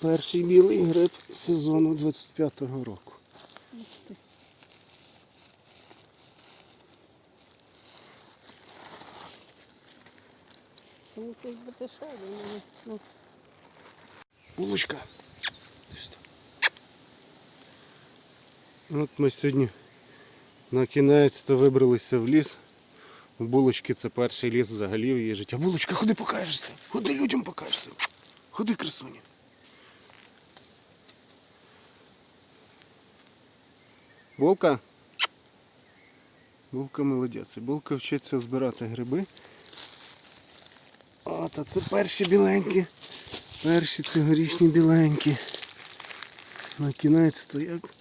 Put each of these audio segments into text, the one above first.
Перший білий гриб сезону 25-го року. Мусить бути Ну, Булочка. От ми сьогодні на кінець то вибралися в ліс. Булочки це перший ліс взагалі в її життя. Булочка, ходи покажешся. Ходи людям покажешся. Ходи, красуня. Булка. Булка молодець. Булка вчиться збирати гриби. О, та це перші біленькі. Перші цьогорічні біленькі. На кінець то як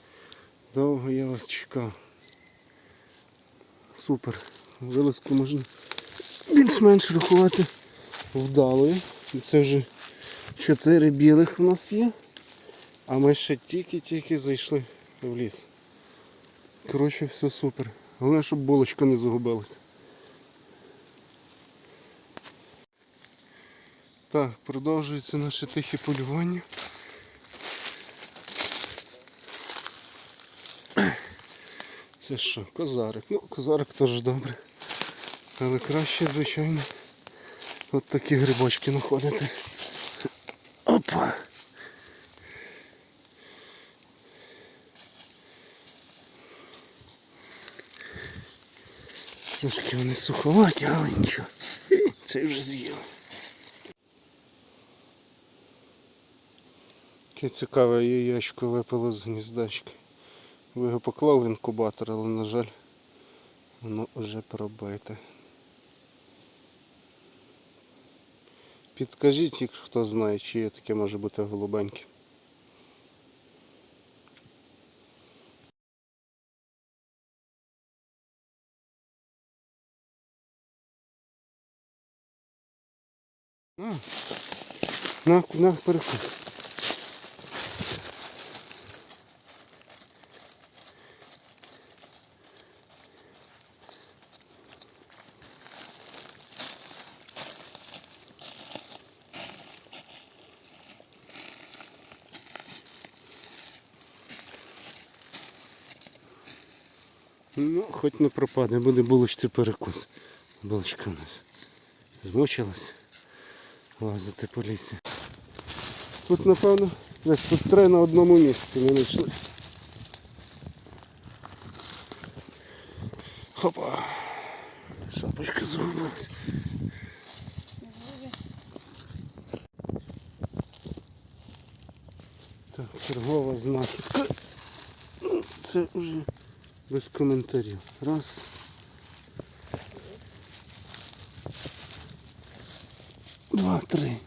довго я вас чекав. Супер. Вилазку можна більш-менш рахувати вдалою. Це вже чотири білих у нас є. А ми ще тільки-тільки зайшли в ліс. Коротше, все супер. Головне, щоб булочка не загубилася. Так, продовжується наше тихе полювання. Це що, козарик? Ну, козарик теж добре. Але краще, звичайно, от такі грибочки знаходити. Опа! Трошки вони суховаті, але нічого. Це вже з'їли. Яке цікаве яєчко випало з гніздечка. Ви його поклав в інкубатор, але на жаль, воно вже пробите. Підкажіть, хто знає, чиє таке може бути голубеньке. На, на, перекус. Ну, хоч не пропаде, буде булочці перекус. Булочка у нас змучилась лазити по лісі. Тут, напевно, десь тут три на одному місці не знайшли. Хопа! Шапочка загубилась. Так, чергова знахідка. Ну, Це вже без коментарів. Раз. Два, три.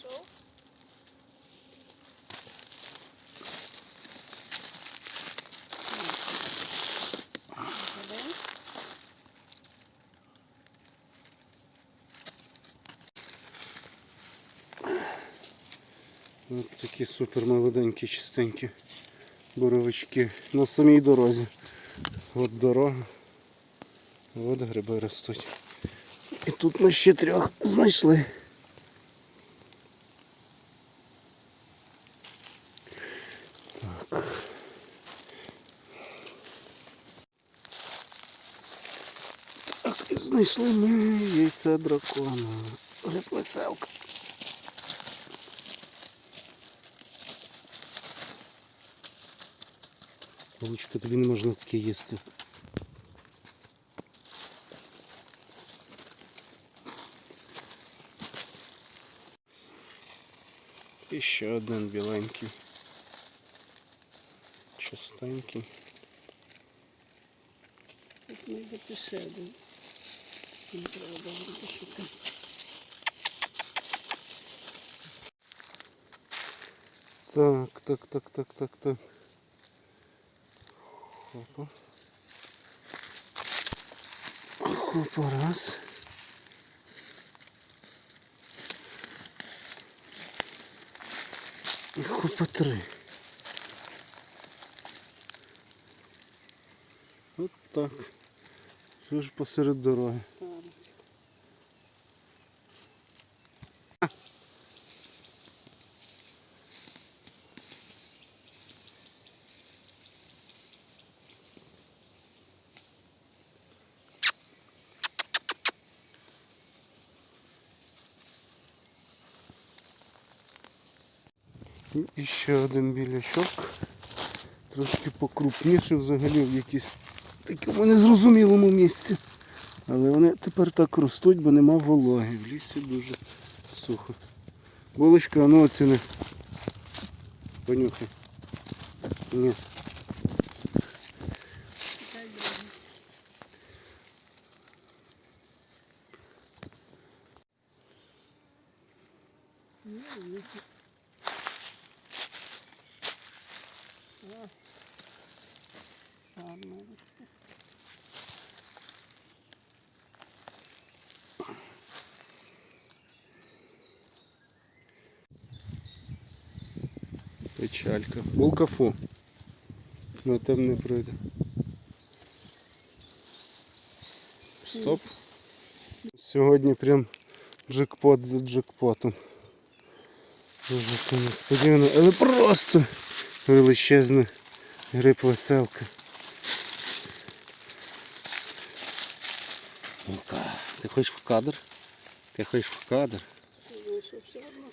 Знайшов? Один. Ось такі супер молоденькі, чистенькі боровички на самій дорозі. От дорога. От гриби ростуть. І тут ми ще трьох знайшли. знайшли ми яйце дракона. Гриб веселка. Лучка тобі не можна таке їсти. І ще один біленький. Чистенький. Тут має бути ще один. Не треба буде шукати. Так, так, так, так, так, так. Хопа. Хопа, раз. І хопа три. От так. Що ж посеред дороги. І ще один білячок. Трошки покрупніше взагалі в якійсь такому незрозумілому місці. Але вони тепер так ростуть, бо нема вологи. В лісі дуже сухо. Булочка, ну оціни. Понюхай. Ні. Печалька. Булкафу. На тем не пройде. Стоп. Сьогодні прям джекпот за джекпотом. Дуже це несподівано, але просто величезна гриб веселка. Булка, ти хочеш в кадр? Ти хочеш в кадр? Ну, що все одно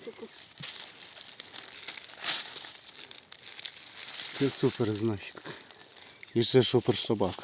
Це супер знахідка. І це супер собака.